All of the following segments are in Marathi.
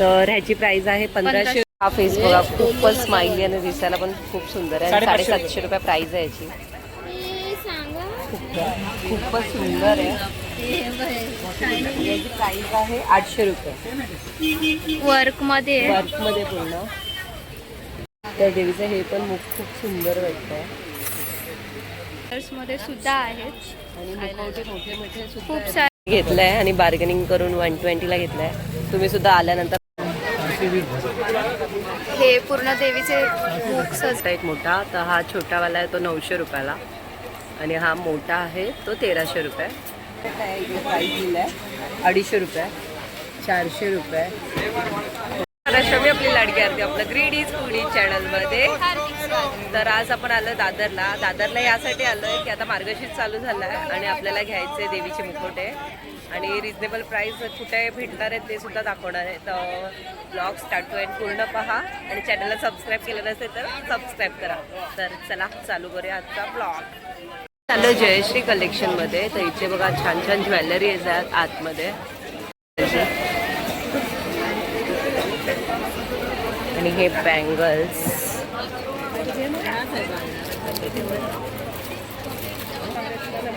तर ह्याची प्राइस आहे पंधराशे हा फेस बघा खूपच स्माइली आणि दिसायला पण खूप सुंदर आहे. साडेसातशे रुपये प्राइस आहे याची. खूपच सुंदर आहे. याची प्राइस आहे आठशे रुपये. वर्कमध्ये वर्कमध्ये पूर्ण. तर देवीचं हे पण मुख खूप सुंदर वाटतंयमध्ये सुद्धा आहेत. आणि मुखवटे मोठे मोठे सुद्धा खूप. सारे घेतलाय आणि बार्गेनिंग करून वन ट्वेंटीला घेतलाय. तुम्ही सुद्धा आल्यानंतर हे पूर्ण देवीचे बुक सज आता एक मोठा तर हा छोटावाला आहे तो नऊशे रुपयाला. आणि हा मोठा आहे तो तेराशे रुपये. अडीचशे रुपये चारशे रुपये. महाराष्ट्र मी आपली लाडकी आरती आपलं ग्रीड इज फूडी चॅनलमध्ये तर आज आपण आलो दादरला. दादरला यासाठी आलोय की आता मार्गशीर्ष चालू झाला आहे आणि आपल्याला घ्यायचे देवीचे मुखवटे. आणि रिजनेबल प्राईस कुठे भेटणार आहेत ते सुद्धा दाखवणार आहे तर ब्लॉग स्टार्ट टू एंड पूर्ण पहा आणि चॅनलला सबस्क्राईब केलं नसेल तर सबस्क्राईब करा. तर चला चालू करूया आजचा ब्लॉग चालू जयश्री कलेक्शनमध्ये तर इथे बघा छान छान ज्वेलरी येतात आतमध्ये. आणि हे बँगल्स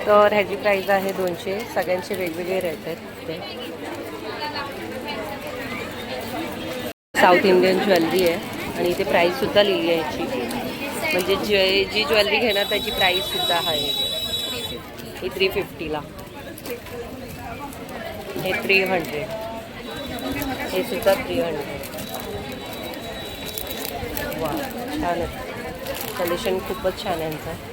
तर ह्याची प्राईज आहे दोनशे. सगळ्यांचे वेगवेगळे रेट आहेत ते साऊथ इंडियन ज्वेलरी आहे. आणि इथे प्राईजसुद्धा लिहिली आहे याची. म्हणजे जे जी ज्वेलरी घेणार त्याची प्राईजसुद्धा आहे. ही थ्री फिफ्टीला हे थ्री हंड्रेड हे सुद्धा थ्री हंड्रेड वा छान कंडिशन कलेक्शन खूपच छान आहे यांचं.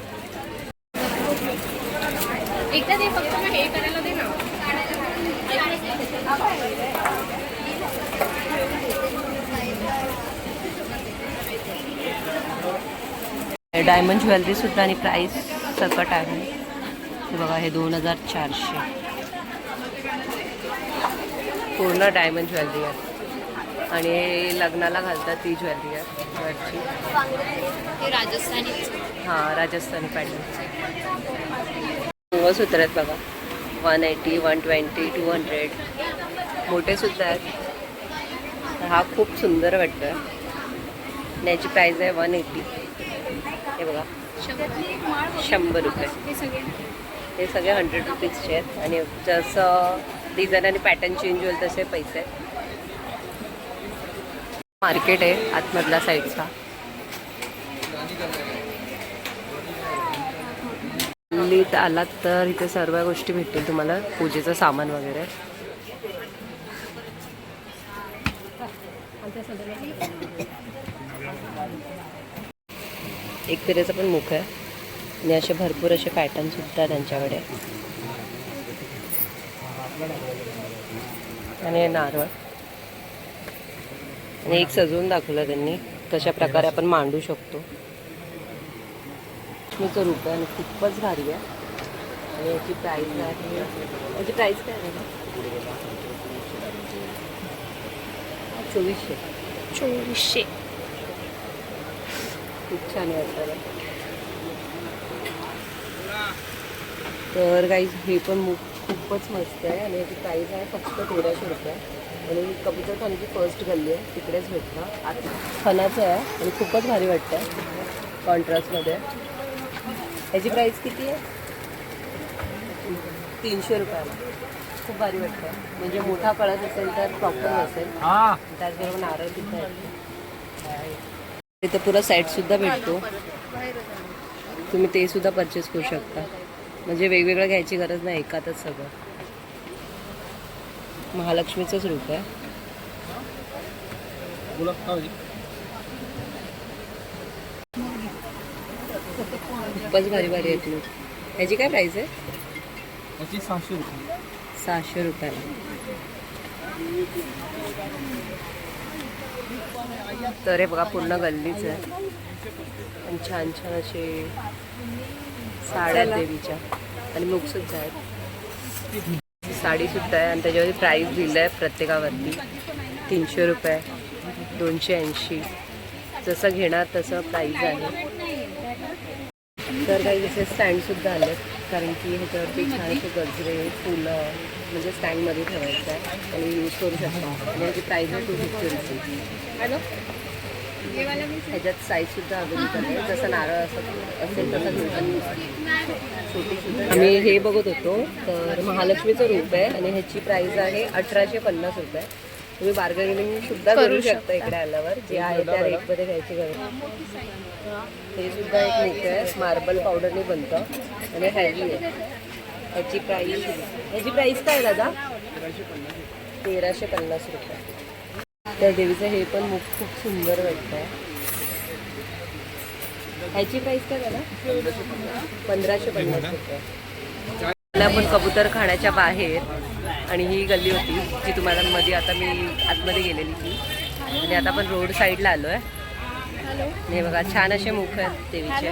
एकदा ते फक्त मग हे करायला दे ना. डायमंड ज्वेलरी सुद्धा आणि प्राइस सकट आहे. हे बघा हे दोन हजार चारशे. पूर्ण डायमंड ज्वेलरी आहे. आणि लग्नाला घालतात ती ज्वेलरी आहे हे राजस्थानी. हां राजस्थानी पॅटर्न. मंगळसूत्र आहेत बघा. One eighty one twenty two hundred मोठे सुद्धा आहेत. हा खूप सुंदर वाटतं आणि याची प्राईज आहे वन एटी हे बघा. शंभर रुपये. हे सगळे हे सगळे हंड्रेड रुपीजचे आहेत. आणि जसं डिझाईन आणि पॅटर्न चेंज होईल तसे पैसे आहेत. मार्केट आहे आतमधल्या साईडचा दिल्लीत आलात तर इथे सर्व गोष्टी भेटतील तुम्हाला पूजेचं सामान वगैरे. एक फिरेचं पण मुख आहे. आणि असे भरपूर असे पॅटर्न सुद्धा त्यांच्याकडे आणि नारळ. आणि एक सजवून दाखवलं त्यांनी कशा प्रकारे आपण मांडू शकतो. लक्ष्मीचं रूप आहे आणि खूपच भारी आहे. आणि याची प्राईस आहे. याची प्राईस काय आहे? चोवीसशे. चोवीसशे. खूप छान वाटतं तर काही हे पण खूपच मस्त आहे आणि याची प्राईस आहे फक्त तेराशे रुपये. आणि कबूतर खानची फर्स्ट गल्ली आहे. तिकडेच भेटतं. आत खणाचं आहे आणि खूपच भारी वाटतं कॉन्ट्रास्टमध्ये याची प्राईस किती आहे? तीनशे रुपयाला. खूप भारी वाटतं. म्हणजे मोठा कळत असेल तर प्रॉपर असेल. त्याचबरोबर नारळ सुद्धा इथं पुरा सेट सुद्धा भेटतो. तुम्ही ते सुद्धा परचेस करू शकता. म्हणजे वेगवेगळं घ्यायची गरज नाही एकातच सगळं. महालक्ष्मीचंच रूप आहे. खूपच भारी भारी आहेत लूक. ह्याची काय प्राईस आहे? याची सहाशे रुपये. सहाशे रुपयाला. तर हे बघा पूर्ण गल्लीच आहे. आणि छान छान असे साड्या देवीच्या. आणि मुखसुद्धा आहेत. साडी सुद्धा आहे. आणि त्याच्यावरती प्राईस दिलं आहे प्रत्येकावरती. तीनशे रुपये दोनशे ऐंशी. जसं घेणार तसं प्राईस आहे. तर काही जसे स्टँडसुद्धा आले कारण की ह्याच्यावरती छान असे गजरे फुलं म्हणजे स्टँडमध्ये ठेवायचं आहे आणि यूज करू शकता. प्राईस आहे टू फिफ्टी रुपीज हॅलो? ह्याच्यात साईजसुद्धा अवेलेबल आहे. जसं नारळ असं असेल तसं घेऊन छोटी सुद्धा आम्ही हे बघत होतो तर महालक्ष्मीचं रूप आहे आणि ह्याची प्राइस आहे अठराशे पन्नास रुपये. तुम्ही बार्गेनिंग सुद्धा करू शकता. इकडे आल्यावर. जे आहे त्या रेटमध्ये घ्यायची गरज नाही. हे सुद्धा एक मुख आहे. मार्बल पावडरने बनतं. आणि हॅवी आहे. ह्याची प्राईस ह्याची प्राईस काय दादा? तेराशे पन्नास रुपये. त्या देवीचं हे पण मुख खूप सुंदर वाटतं आहे ह्याची प्राईस काय झाला पंधराशे पन्नास रुपये. मला पण कबूतर खाण्याच्या बाहेर आणि ही गल्ली होती. जी तुम्हाला मध्ये आता मी आतमध्ये गेलेली ती. आणि आता आपण रोड साईडला आलो आहे हॅलो हे बघा छान असे मुख आहेत देवीचे.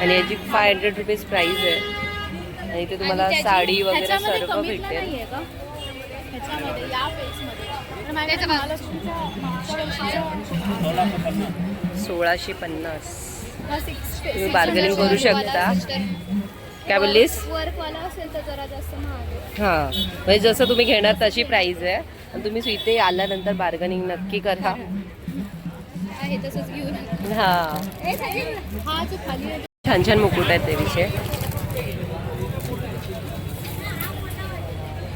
आणि याची फाय हंड्रेड रुपीज प्राईस आहे. आणि इथे तुम्हाला साडी वगैरे सर्व महालक्ष्मीचा सोळाशे पन्नास. तुम्ही hundred करू शकता. काय बोललीस. हां. म्हणजे जसं तुम्ही घेणार तशी प्राईज आहे. आणि तुम्ही इथे आल्यानंतर बार्गनिंग नक्की करा. हां. हा छान छान मुकुट आहेत देवीचे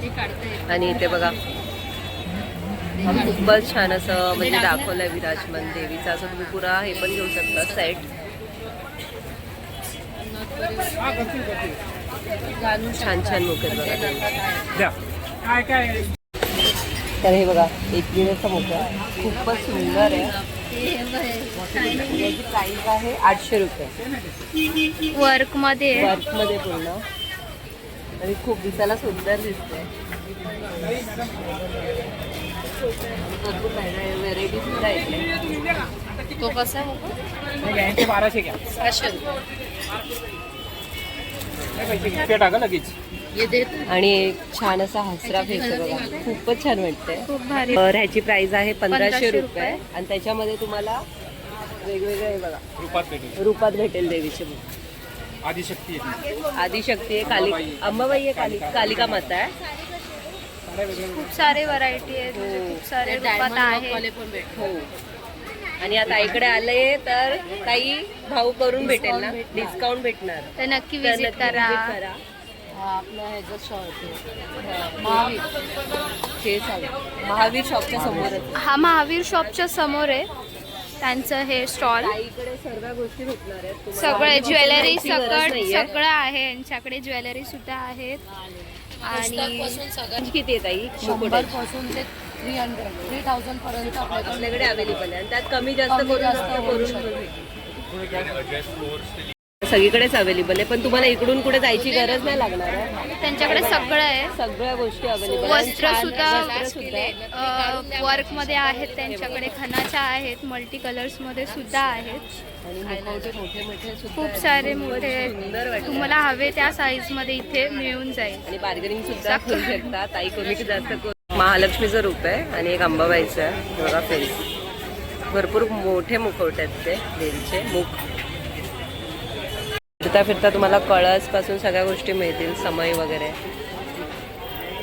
ते काढते. आणि इथे बघा. खूपच छान असं म्हणजे दाखवलंय विराजमान देवीचं. असं तुम्ही पुरा हे पण घेऊ शकता सेट छान छान बघा. काय काय तर हे बघा एकविरेचं मुख आहे खूपच सुंदर आहे. याची प्राईस आहे आठशे रुपये. वर्कमध्ये वर्कमध्ये पूर्ण. आणि खूप दिसायला सुंदर दिसते भरपूर व्हेरायटी सुद्धा येते तो कसा घ्यायचे बाराशे घ्या. सहाशे पे टाका लगेच. आणि एक छान असा हसरा फेस आहे बघा. खूपच छान वाटतंय. तर ह्याची प्राइस आहे पंधराशे रुपये. आणि त्याच्यामध्ये तुम्हाला वेगवेगळे बघा. रुपात भेटेल. रूपात भेटेल देवीचे आदिशक्ती आहे. आदिशक्ती आहे काली अंबाबाई आहे. काली कालिका माता आहे. खूप सारे व्हरायटी आहेत. म्हणजे खूप सारे रूपात आहेत. हो आणि आता इकडे आले तर काही भाऊ करून भेटेल ना? डिस्काउंट भेटणार. तर नक्की विजिट करा. visit करा. महावीर. हे सांग महावीर शॉपच्या समोरच हा महावीर शॉपच्या समोर आहे. त्यांचं हे स्टॉल इकडे सर्व गोष्टी भेटणार आहेत. तुम्हाला सगळे ज्वेलरी सकट. सगळं आहे. यांच्याकडे ज्वेलरी सुद्धा आहेत. आणि किती आहे ताई? शंभरपासून ते थ्री हंड्रेड थ्री थाउजंड पर्यंत आपल्याकडे अवेलेबल आहे. आणि त्यात कमी जास्त कमी करून जास्त होऊ शकतं. सगळीकडेच अवेलेबल आहे पण तुम्हाला इकडून कुठे जायची गरज नाही लागणार आहे. त्यांच्याकडे सगळं आहे. सगळ्या गोष्टी अवेलेबल वस्त्र सुद्धा वर्कमध्ये आहेत त्यांच्याकडे खणाच्या आहेत मल्टी कलर्समध्ये सुद्धा आहेत. आणि मुखवटे मोठे मोठे सुद्धा खूप आहेत. सारे मोठे तुम्हाला हवे त्या साईजमध्ये इथे मिळून जाईल. आणि बार्गेनिंग सुद्धा करू शकता. ताई कमी जास्त करू महालक्ष्मीचं रूप आहे आणि एक अंबाबाईचं आहे. बघा फेस भरपूर मोठे मुखवटे आहेत ते देवीचे मुख. फिरता फिरता तुम्हाला कळसपासून सगळ्या गोष्टी मिळतील समय वगैरे.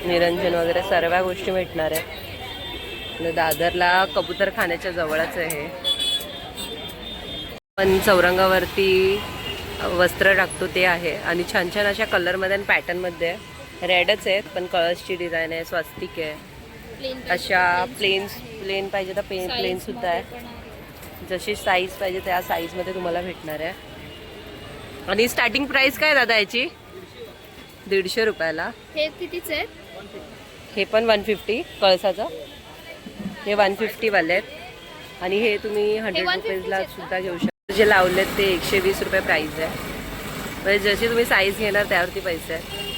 निरंजन वगैरे सर्व गोष्टी भेटणार आहेत. दादरला कबूतर खाण्याच्या जवळच आहे पण चौरंगावरती वस्त्र टाकतो ते आहे. आणि छान छान अशा कलरमध्ये आणि पॅटर्नमध्ये आहे रेडच आहेत पण कळसची डिझाईन आहे स्वास्तिक आहे. अशा प्लेन प्लेन पाहिजे तर प्लेन प्लेन सुद्धा आहे. जशी साईज पाहिजे त्या साईजमध्ये तुम्हाला भेटणार आहे. आणि स्टार्टिंग प्राइस काय दादा याची? दीडशे रुपयाला. हे कितीच आहेत? हे पण वन फिफ्टी कळसाचं. हे वन फिफ्टीवाले आहेत. आणि हे तुम्ही हंड्रेड 150 रुपीजला? सुद्धा घेऊ शकता. जे लावलेत ते एकशे वीस रुपये प्राईस आहे. म्हणजे जशी तुम्ही साईज घेणार त्यावरती पैसे आहेत.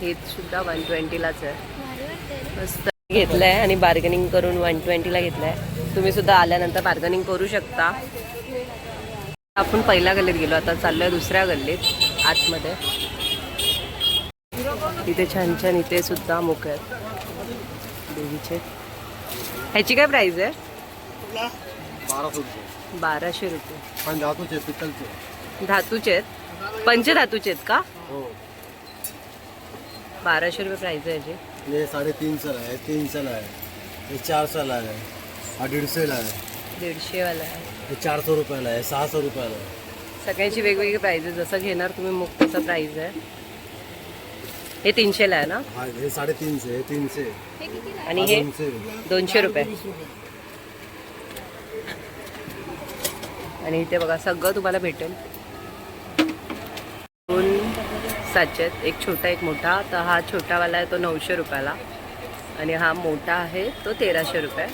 हे सुद्धा वन ट्वेंटीलाच आहे. मस्त घेतलं आहे आणि बार्गेनिंग करून वन ट्वेंटीला घेतलं आहे तुम्ही सुद्धा आल्यानंतर बार्गेनिंग करू शकता. आपण पहिल्या गल्लीत गेलो आता चाललोय दुसऱ्या गल्लीत आतमध्ये. इथे छान छान इथे सुद्धा मुख आहेत. देवीचे. ह्याची काय प्राइस आहे? बाराशे रुपये. धातूचे आहेत? पंचधातूचे आहेत का? हो. बाराशे रुपये प्राईस आहे याची. तीन सौ है तीन सौ है ये चार सौ है और डेढ़ सौ है दीडशेवाला आहे. चार सौ रुपये है सहा सौ रुपये है सगळ्यांची वेगवेगळी प्राईज आहे जसं घेणार तुम्ही मुख तसं प्राईज आहे. हे तीनशेला आहे ना? हाँ ये साढ़े तीन से ये तीन से आणि हे दोनशे रुपये. आणि इथे बघा सगळं तुम्हाला भेटेल दोन साचे आहेत. एक छोटा एक मोठा. तर हा छोटावाला आहे तो नऊशे रुपयाला. आणि हा मोठा आहे तो तेराशे रुपये.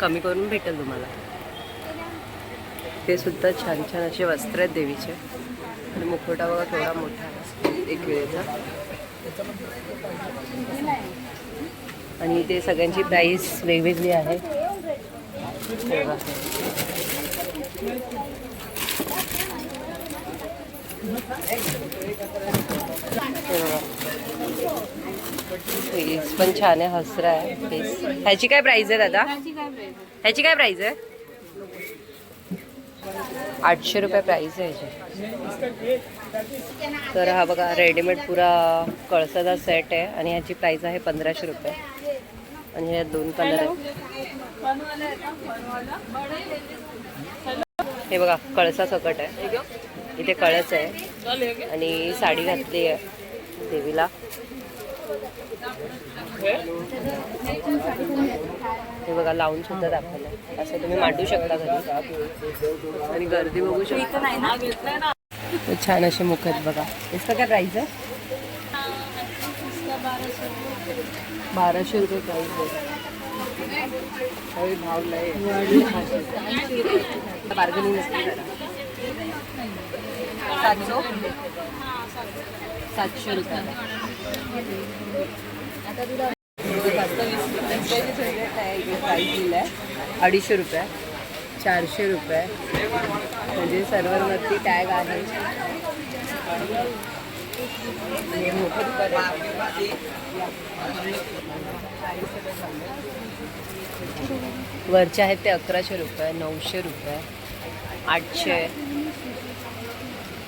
कमी करून भेटेल तुम्हाला. ते सुद्धा छान छान असे वस्त्र आहेत देवीचे. आणि मुखवटा बघा थोडा मोठा आहे. एक वेळेचा. आणि ते सगळ्यांची प्राईस वेगवेगळी आहे. फेस पण छान आहे हसरा आहे फेस ह्याची काय प्राईज आहे दादा? ह्याची काय प्राईज आहे? आठशे रुपये प्राईज आहे ह्याची. तर हा बघा रेडीमेड पुरा कळसाचा सेट आहे आणि ह्याची प्राईज आहे पंधराशे रुपये. आणि ह्या दोन कलर आहेत. हे बघा कळसा सकट आहे. इथे कळस आहे. आणि साडी घातली आहे देवीला. हे बघा लावून सुद्धा दाखवलं. असं तुम्ही मांडू शकता घरी. आणि गर्दी बघू शकता. छान असे मुख आहेत बघा. इसका काय प्राईस आहे बाराशे रुपये प्राईस आहे. भाव लय. बार्गनिंग. सातशे सातशे रुपये. प्राईस दिलाय अडीचशे रुपये. चारशे रुपये. म्हणजे सर्वरवरती टॅग आहे. आहे. वरचे आहेत ते अकराशे रुपये नऊशे रुपये आठशे.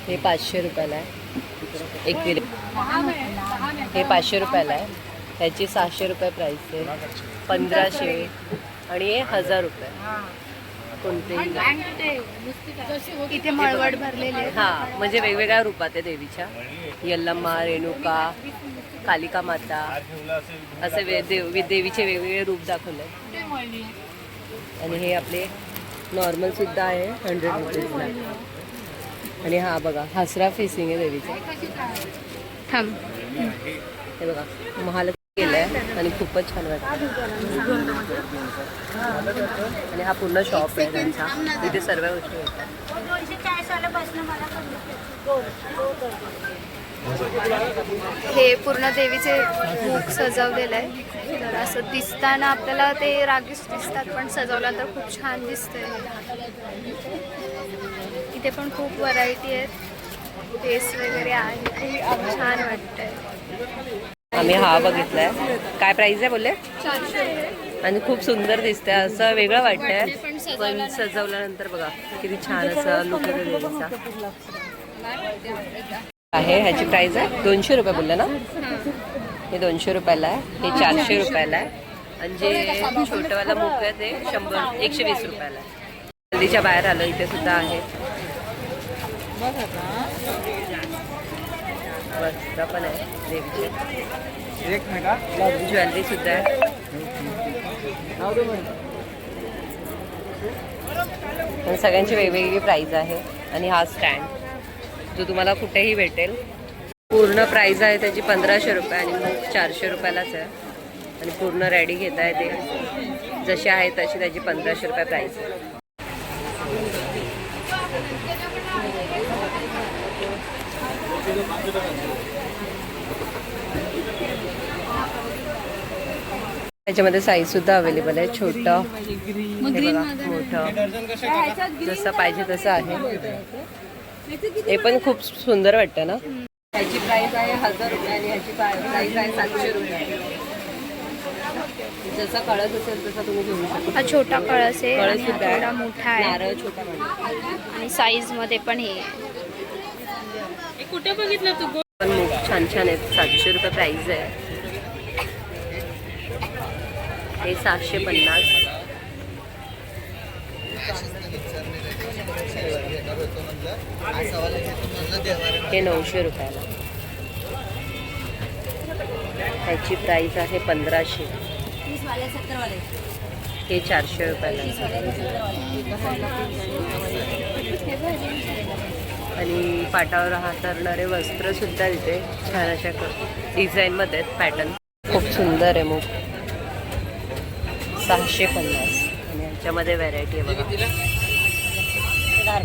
हे पाचशे रुपयाला आहे. एक किलो. हे पाचशे रुपयाला आहे. ह्याची सहाशे रुपये प्राईस आहे. पंधराशे आणि हे हजार रुपये. कोणतेही इथे मळवट भरलेले. हा म्हणजे वेगवेगळ्या रूपात आहे देवीच्या. यल्लम्मा रेणुका कालिका माता असे वे देव देवीचे वेगवेगळे रूप दाखवले आणि हे आपले नॉर्मल सुद्धा आहे हंड्रेड रुपीजला आणि हा बघा हसरा फेसिंग आहे देवीचा. थांब. हे बघा महालक्ष्मी केलं आहे आणि खूपच छान वाटतं. आणि हा पूर्ण शॉप आहे त्यांचा. इथे सर्व गोष्टी हे पूर्ण देवीचे मुख सजवलेलं आहे. तर असं दिसताना आपल्याला ते रागीस दिसतात पण सजवलं तर खूप छान दिसतंय. इथे पण खूप व्हरायटी आहेत. पेस वगैरे आहे. छान वाटतंय. आम्ही हा बघितलाय. काय प्राइस आहे बोलले? आणि खूप सुंदर दिसतंय. असं वेगळं वाटतंय. पण सजवल्यानंतर- बघा किती छान असं लुक आहे ह्याची प्राइस आहे. दोनशे रुपये बोलले ना? हे दोनशे रुपयाला आहे. हे चारशे रुपयाला आहे. आणि जे छोटंवाला मुख आहे ते शंभर एकशे वीस रुपयाला आहे. हल्दीच्या बाहेर आलं इथे सुद्धा आहे. वस्त्र पण आहे देवीचे एक मिनिट ज्वेलरी सुद्धा आहे पण सगळ्यांची वेगवेगळी प्राईज आहे आणि हा स्टँड जो तुम्हाला कुठेही भेटेल. पूर्ण प्राईज आहे त्याची पंधराशे रुपये आणि मग चारशे रुपयालाच आहे. आणि पूर्ण रेडी घेता येते जशी आहे तशी त्याची पंधराशे रुपये प्राईज आहे. त्याच्यामध्ये साईज सुद्धा अवेलेबल आहे. छोटं. मोठं. जसं पाहिजे तसं आहे. हे पण खूप सुंदर वाटतं ना? ह्याची प्राइस आहे हजार रुपये आणि ह्याची प्राइस आहे सातशे रुपये. जसा कळस असेल तसा तुम्ही घेऊ शकता. हा छोटा कळस आहे कळस आणि सुद्धा आहे मोठा आहे. नारळ छोटा आणि साईजमध्ये पण हे. आहे. कुठे बघितलं तू? पण छान छान आहेत. सातशे रुपये प्राईज आहे. हे सहाशे पन्नास. हे नऊशे रुपयाला. ह्याची प्राईस आहे पंधराशे. हे चारशे रुपयाला. आणि पाटावर हातरणारे वस्त्रसुद्धा तिथे छान अशा डिझाईनमध्ये आहेत. पॅटर्न खूप सुंदर आहे मग. सहाशे पन्नास. आणि व्हरायटी आहे बघा.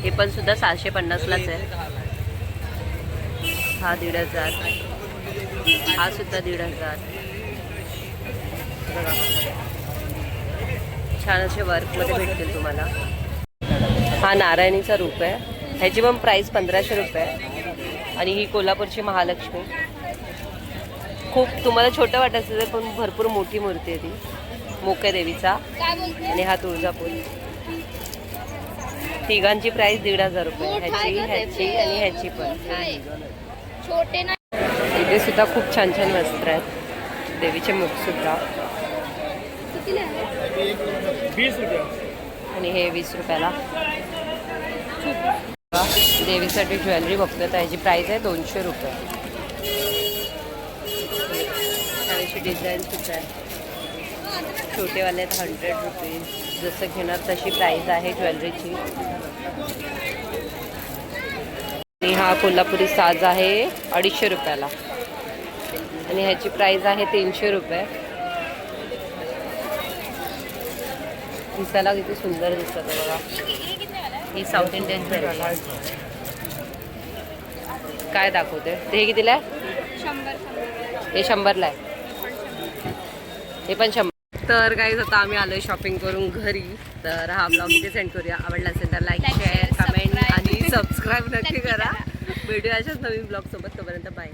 हे पण सुद्धा सहाशे पन्नासलाच आहे. हा दीड हजार. हा सुद्धा दीड हजार. छान असे वर्कमध्ये भेटतील तुम्हाला. हा नारायणीचा रूप आहे. ह्याची पण प्राईस पंधराशे रुपये आणि ही कोल्हापूरची महालक्ष्मी. खूप तुम्हाला छोटं वाटायचं तर पण भरपूर मोठी मूर्ती आहे ती. मोक्या देवीचा आणि हा तुळजापूर. तिघांची प्राईस दीड हजार रुपये. ह्याची ह्याची आणि ह्याची पण. इथे सुद्धा खूप छान छान वस्त्र आहेत. देवीचे मुख सुद्धा. आणि हे वीस रुपयाला. देवीसाठी ज्वेलरी बघतो तर याची प्राईस आहे दोनशे रुपये. डिझाईन सुद्धा आहे. छोटेवाले आहेत हंड्रेड रुपीज जसं घेणार तशी प्राईस आहे ज्वेलरीची. आणि हा कोल्हापुरी साज आहे अडीचशे रुपयाला. आणि ह्याची प्राईस आहे तीनशे रुपये. दिसायला किती सुंदर दिसतात बघा. ही साऊथ इंडियन ज्वेलरी. काय दाखवते ते हे कितीला आहे? हे शंभरला आहे. हे पण शंभर. तर काही आता आम्ही आलोय शॉपिंग करून घरी तर हा ब्लॉग इथे सेंड करूया आवडला असेल तर लाईक शेअर कमेंट. आणि सबस्क्राईब नक्की करा. भेटूया अशाच नवीन ब्लॉग सोबत तोपर्यंत बाय